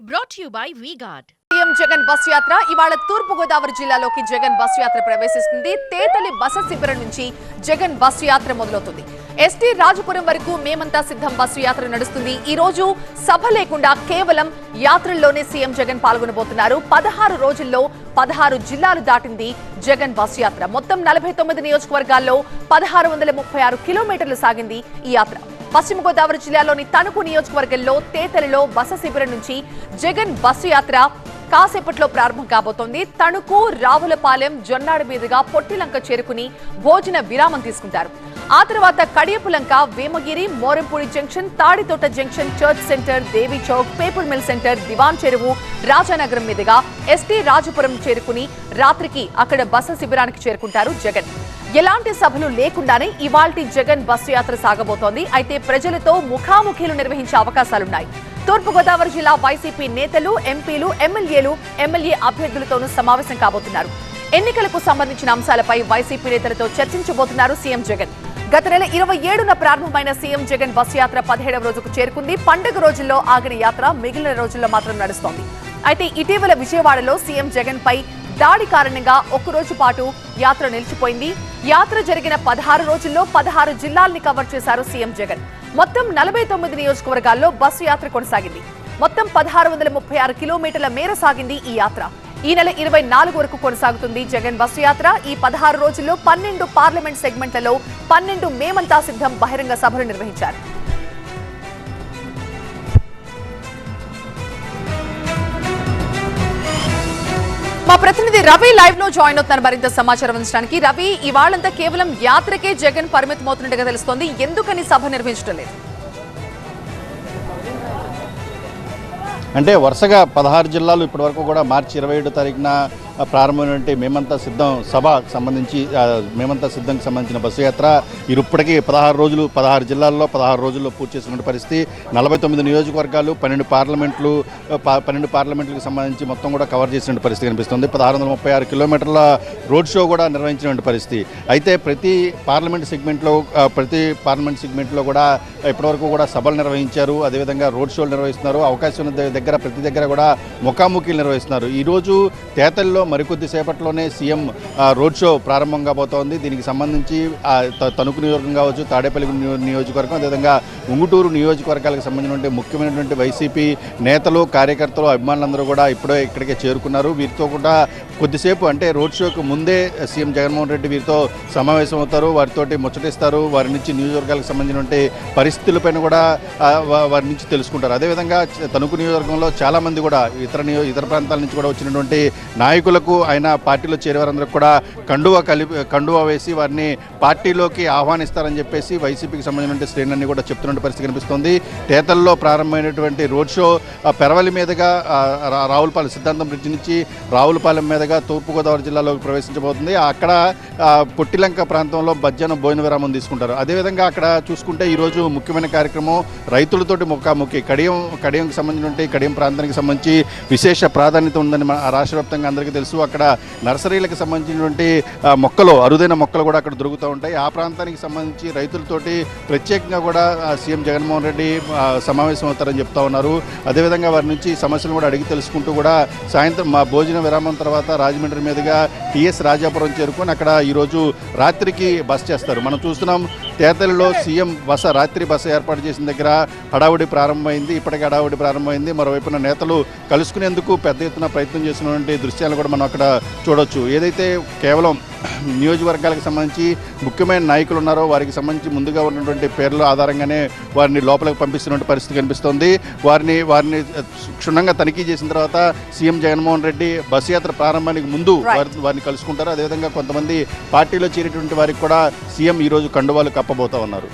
Brought you by V Guard CM Jagan bus యాత్ర ఇవాళ తూర్పు గోదావరి జిల్లాలోకి జగన్ బస్ యాత్ర ప్రవేశిస్తుంది. తేతలి బస శిబిరం నుంచి జగన్ బస్సు యాత్ర మొదలవుతుంది. ఎస్టీ రాజపురం వరకు మేమంతా సిద్ధం బస్సు యాత్ర నడుస్తుంది. ఈ రోజు సభ లేకుండా కేవలం యాత్రల్లోనే సీఎం జగన్ పాల్గొనబోతున్నారు. పదహారు రోజుల్లో పదహారు జిల్లాలు దాటింది జగన్ బస్ యాత్ర. మొత్తం నలభై తొమ్మిది నియోజకవర్గాల్లో పదహారు వందల ముప్పై ఆరు కిలోమీటర్లు సాగింది ఈ యాత్ర. పశ్చిమ గోదావరి జిల్లాలోని తణుకు నియోజకవర్గంలో తేతలిలో బస శిబిరం నుంచి జగన్ బస్సు యాత్ర కాసేపట్లో ప్రారంభం కాబోతోంది. తణుకు రావులపాలెం జొన్నాడు మీదుగా పొట్టిలంక చేరుకుని భోజన విరామం తీసుకుంటారు. ఆ తర్వాత Kadiyapulanka Vemagiri Morampudi junction Tadithota junction church centre Devi Chowk paper mill centre Diwan Cheruvu Rajanagaram మీదుగా ఎస్టీ రాజపురం చేరుకుని రాత్రికి అక్కడ బస శిబిరానికి చేరుకుంటారు జగన్. ఎలాంటి సభలు లేకుండానే ఇవాల్టి జగన్ బస్సు యాత్ర సాగబోతోంది. అయితే ప్రజలతో ముఖాముఖీలు నిర్వహించే అవకాశాలున్నాయి. తూర్పుగోదావరి జిల్లా వైసీపీ నేతలు ఎంపీలు ఎమ్మెల్యేలు ఎమ్మెల్యే అభ్యర్థులతోనూ సమావేశం కాబోతున్నారు. ఎన్నికలకు సంబంధించిన అంశాలపై వైసీపీ నేతలతో చర్చించబోతున్నారు సీఎం జగన్. గత నెల ఇరవై ఏడున ప్రారంభమైన సీఎం జగన్ బస్సు యాత్ర పదిహేడవ రోజుకు చేరుకుంది. పండుగ రోజుల్లో ఆగిన యాత్ర మిగిలిన రోజుల్లో మాత్రం నడుస్తోంది. అయితే ఇటీవల విజయవాడలో సీఎం జగన్ పై దాడి కారణంగా ఒక్క రోజు పాటు యాత్ర నిలిచిపోయింది. యాత్ర జరిగిన పదహారు రోజుల్లో పదహారు జిల్లాల్ని కవర్ చేశారు సీఎం జగన్. మొత్తం నలభై తొమ్మిది నియోజకవర్గాల్లో బస్సు యాత్ర కొనసాగింది. మొత్తం పదహారు వందల ముప్పై ఆరు కిలోమీటర్ల మేర సాగింది ఈ యాత్ర. ఈ నెల ఇరవై నాలుగు వరకు కొనసాగుతుంది జగన్ బస్సు యాత్ర. ఈ పదహారు రోజుల్లో పన్నెండు పార్లమెంట్ సెగ్మెంట్లలో పన్నెండు మేమంతా సిద్ధం బహిరంగ సభలు నిర్వహించారు. మా ప్రతినిధి రవి లైవ్లో జాయిన్ అవుతున్నారు మరింత సమాచారం అందించడానికి. రవి ఇవాళంతా కేవలం యాత్రకే జగన్ పరిమితమవుతున్నట్టుగా తెలుస్తోంది. ఎందుకని సభ నిర్వహించడం లేదు? అంటే వరుసగా పదహారు జిల్లాలు ఇప్పటివరకు కూడా మార్చి ఇరవై ఏడో తారీఖున ప్రారంభమైనటువంటి మేమంతా సిద్ధం సభ సంబంధించి మేమంతా సిద్ధంకి సంబంధించిన బస్సు యాత్ర ఇప్పటికీ పదహారు రోజులు పదహారు జిల్లాల్లో పదహారు రోజుల్లో పూర్తి చేసినటువంటి పరిస్థితి. నలభై తొమ్మిది నియోజకవర్గాలు పన్నెండు పార్లమెంట్లు పన్నెండు పార్లమెంట్లకు సంబంధించి మొత్తం కూడా కవర్ చేసిన పరిస్థితి కనిపిస్తుంది. పదహారు వందల ముప్పై ఆరు కిలోమీటర్ల రోడ్ షో కూడా నిర్వహించినటువంటి పరిస్థితి. అయితే ప్రతి పార్లమెంట్ సెగ్మెంట్లో ప్రతి పార్లమెంట్ సెగ్మెంట్లో కూడా ఇప్పటివరకు కూడా సభలు నిర్వహించారు. అదేవిధంగా రోడ్ షోలు నిర్వహిస్తున్నారు. అవకాశం దగ్గర ప్రతి దగ్గర కూడా ముఖాముఖిలు నిర్వహిస్తున్నారు. ఈరోజు తేతల్లో మరికొద్ది సేపట్లోనే సీఎం ఆ, రోడ్ షో ప్రారంభం కాబోతోంది. దీనికి సంబంధించి తణుకు నియోజకవర్గం కావచ్చు తాడేపల్లి నియోజకవర్గం అదేవిధంగా ఉంగుటూరు నియోజకవర్గాలకు సంబంధించినటువంటి ముఖ్యమైనటువంటి వైసీపీ నేతలు కార్యకర్తలు అభిమానులందరూ కూడా ఇప్పుడే ఇక్కడికే చేరుకున్నారు. వీరితో కూడా కొద్దిసేపు అంటే రోడ్ షోకు ముందే సీఎం జగన్మోహన్ రెడ్డి వీరితో సమావేశం అవుతారు వారితోటి ముచ్చటిస్తారు వారి నుంచి నియోజకవర్గాలకు సంబంధించినటువంటి పరిస్థితులపైన కూడా వారి నుంచి తెలుసుకుంటారు. అదేవిధంగా తణుకు నియోజకవర్గంలో చాలామంది కూడా ఇతర నియో ఇతర ప్రాంతాల నుంచి కూడా వచ్చినటువంటి నాయకులకు ఆయన పార్టీలో చేరేవారందరూ కూడా కండువా కలిపి కండువా వేసి వారిని పార్టీలోకి ఆహ్వానిస్తారని చెప్పేసి వైసీపీకి సంబంధించిన శ్రేణులన్నీ కూడా చెప్తున్న పరిస్థితి కనిపిస్తుంది. తేతల్లో ప్రారంభమైనటువంటి రోడ్ షో పెరవలి మీదుగా రా- రావులపాలెం సిద్ధాంతం బ్రిడ్జ్ నుంచి రావులపాలెం మీదుగా తూర్పుగోదావరి జిల్లాలోకి ప్రవేశించబోతుంది. అక్కడ పొట్టిలంక ప్రాంతంలో భజ్జన భోజన విరామం తీసుకుంటారు. అదేవిధంగా అక్కడ చూసుకుంటే ఈరోజు ముఖ్యమైన కార్యక్రమం రైతులతోటి ముఖాముఖి. కడియం కడియంకి సంబంధించినటువంటి కడియం ప్రాంతానికి సంబంధించి విశేష ప్రాధాన్యత ఉందని మన రాష్ట్ర వ్యాప్తంగా అందరికీ తెలుసు. అక్కడ నర్సరీలకు సంబంధించినటువంటి మొక్కలు అరుదైన మొక్కలు కూడా అక్కడ దొరుకుతూ ఉంటాయి. ఆ ప్రాంతానికి సంబంధించి రైతులతోటి ప్రత్యేకంగా కూడా సీఎం జగన్మోహన్ రెడ్డి సమావేశం అవుతారని చెప్తా ఉన్నారు. అదేవిధంగా వారి నుంచి సమస్యలు కూడా అడిగి తెలుసుకుంటూ కూడా సాయంత్రం మా భోజన విరామం తర్వాత రాజమండ్రి మీదుగా టిఎస్ రాజాపురం చేరుకొని అక్కడ ఈరోజు రాత్రికి బస్ చేస్తారు. మనం చూస్తున్నాం తేతలిలో సీఎం బస రాత్రి బస ఏర్పాటు చేసిన దగ్గర హడావుడి ప్రారంభమైంది. ఇప్పటికే హడావుడి ప్రారంభమైంది. మరోవైపున నేతలు కలుసుకునేందుకు పెద్ద ఎత్తున ప్రయత్నం చేసినటువంటి దృశ్యాలు కూడా మనం అక్కడ చూడొచ్చు. ఏదైతే కేవలం నియోజకవర్గాలకు సంబంధించి ముఖ్యమైన నాయకులు ఉన్నారో వారికి సంబంధించి ముందుగా ఉన్నటువంటి పేర్ల ఆధారంగానే వారిని లోపలికి పంపిస్తున్నటువంటి పరిస్థితి కనిపిస్తోంది. వారిని వారిని క్షుణ్ణంగా తనిఖీ చేసిన తర్వాత సీఎం జగన్మోహన్ రెడ్డి బస్సు యాత్ర ప్రారంభానికి ముందు వారిని కలుసుకుంటారు. అదేవిధంగా కొంతమంది పార్టీలో చేరేటువంటి వారికి కూడా సీఎం ఈరోజు కండువాలు చెప్పబోతా ఉన్నారు.